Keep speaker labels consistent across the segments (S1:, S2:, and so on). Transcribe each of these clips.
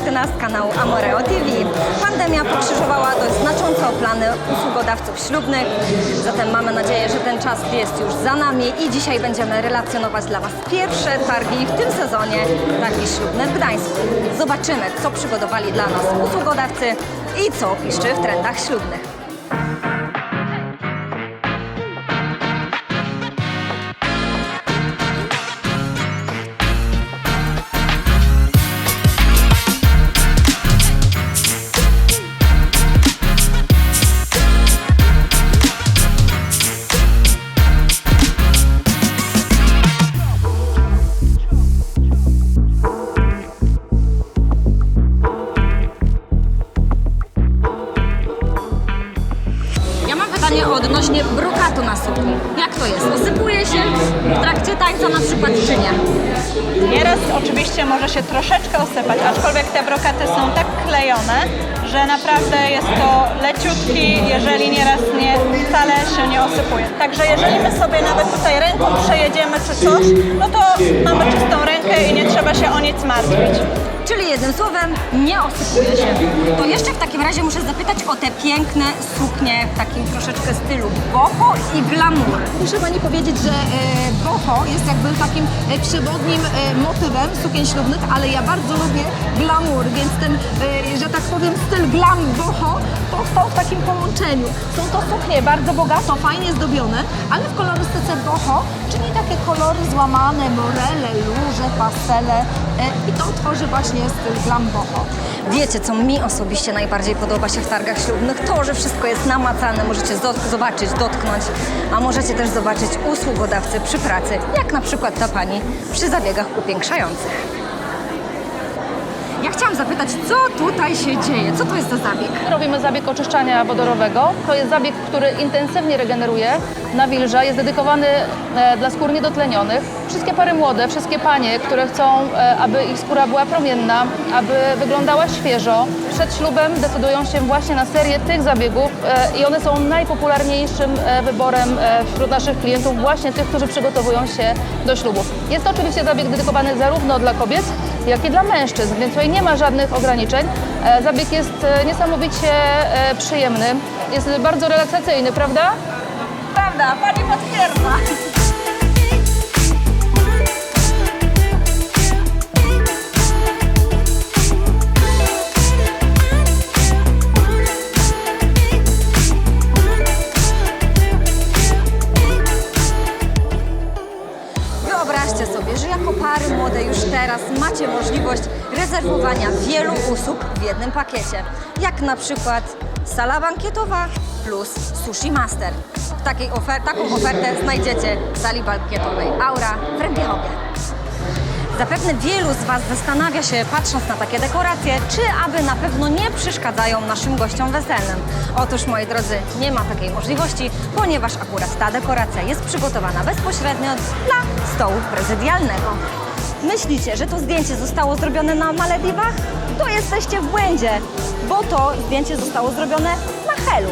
S1: z kanału Amoreo TV. Pandemia pokrzyżowała dość znacząco plany usługodawców ślubnych, zatem mamy nadzieję, że ten czas jest już za nami i dzisiaj będziemy relacjonować dla Was pierwsze targi w tym sezonie targi ślubne w Gdańsku. Zobaczymy, co przygotowali dla nas usługodawcy i co piszczy w trendach ślubnych. Pytanie odnośnie brokatu na sukni. Jak to jest? Osypuje się w trakcie tańca na przykład czy nie?
S2: Nieraz oczywiście może się troszeczkę osypać, aczkolwiek te brokaty są tak klejone, że naprawdę jest to leciutki, jeżeli nieraz nie, wcale się nie osypuje. Także jeżeli my sobie nawet tutaj ręką przejedziemy czy coś, no to mamy czystą rękę i nie trzeba się o nic martwić.
S1: Czyli jednym słowem, nie osypuje się. To jeszcze w takim razie muszę zapytać o te piękne suknie w takim troszeczkę stylu boho i glamour.
S3: Muszę Pani powiedzieć, że e, boho jest jakby takim e, przewodnim e, motywem sukien ślubnych, ale ja bardzo lubię glamour, więc ten, e, że tak powiem, styl glam boho powstał w takim połączeniu. Są to suknie bardzo bogato, fajnie zdobione, ale w kolorystyce boho, czyli takie kolory złamane, morele, róże, pastele i to tworzy właśnie styl glam.
S1: Wiecie, co mi osobiście najbardziej podoba się w targach ślubnych? To, że wszystko jest namacalne, możecie zo- zobaczyć, dotknąć, a możecie też zobaczyć usługodawcy przy pracy, jak na przykład ta pani przy zabiegach upiększających. Ja chciałam zapytać, co tutaj się dzieje? Co to jest za zabieg?
S4: Robimy zabieg oczyszczania wodorowego. To jest zabieg, który intensywnie regeneruje nawilża. Jest dedykowany e, dla skór niedotlenionych. Wszystkie pary młode, wszystkie panie, które chcą, e, aby ich skóra była promienna, aby wyglądała świeżo, przed ślubem decydują się właśnie na serię tych zabiegów e, i one są najpopularniejszym wyborem wśród naszych klientów, właśnie tych, którzy przygotowują się do ślubu. Jest to oczywiście zabieg dedykowany zarówno dla kobiet, jak i dla mężczyzn, więc tutaj nie ma żadnych ograniczeń. E, Zabieg jest e, niesamowicie e, przyjemny, jest bardzo relaksacyjny, prawda?
S1: Prawda, pani potwierdza. Wyobraźcie sobie, że jako pary młode już teraz macie możliwość rezerwowania wielu usług w jednym pakiecie. Jak na przykład sala bankietowa plus sushi master. Takiej ofer- taką ofertę znajdziecie w sali bankietowej Aura w Rębiechowie. Zapewne wielu z Was zastanawia się, patrząc na takie dekoracje, czy aby na pewno nie przeszkadzają naszym gościom weselnym. Otóż, moi drodzy, nie ma takiej możliwości, ponieważ akurat ta dekoracja jest przygotowana bezpośrednio dla stołu prezydialnego. Myślicie, że to zdjęcie zostało zrobione na Malediwach? To jesteście w błędzie, bo to zdjęcie zostało zrobione na Helu,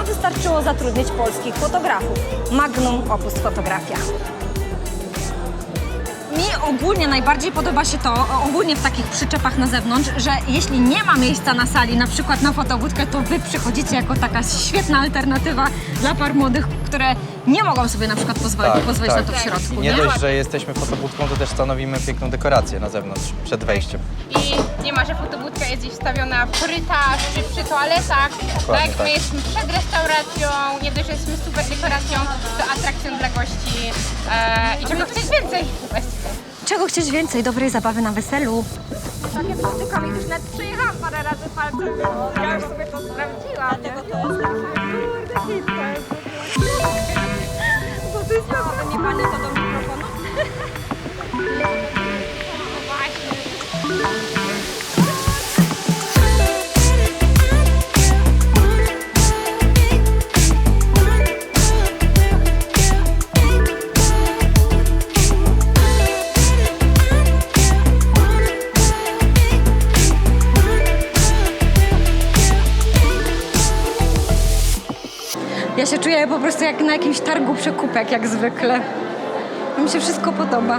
S1: a wystarczyło zatrudnić polskich fotografów. Magnum Opus Fotografia. Mi ogólnie najbardziej podoba się to, ogólnie w takich przyczepach na zewnątrz, że jeśli nie ma miejsca na sali, na przykład na fotowódkę, to wy przychodzicie jako taka świetna alternatywa dla par młodych, które nie mogą sobie na przykład pozwolić, pozwolić na to w środku.
S5: Nie dość, że jesteśmy fotobudką, to też stanowimy piękną dekorację na zewnątrz, przed wejściem.
S6: I nie ma, że fotobudka jest gdzieś wstawiona w korytach czy przy toaletach.
S5: Dokładnie
S6: tak,
S5: tak.
S6: my jesteśmy przed restauracją, nie dość, że jesteśmy super dekoracją, to atrakcją dla gości. E, I czego chcieć więcej właściwie.
S1: Czego chcieć więcej? Dobrej zabawy na weselu.
S6: Takie patyka mi już nawet przejechałam parę razy palcem, więc ja już sobie to sprawdziłam. Dlatego to jest naprawdę
S1: Ja się czuję po prostu jak na jakimś targu przekupek, jak zwykle. Mi się wszystko podoba.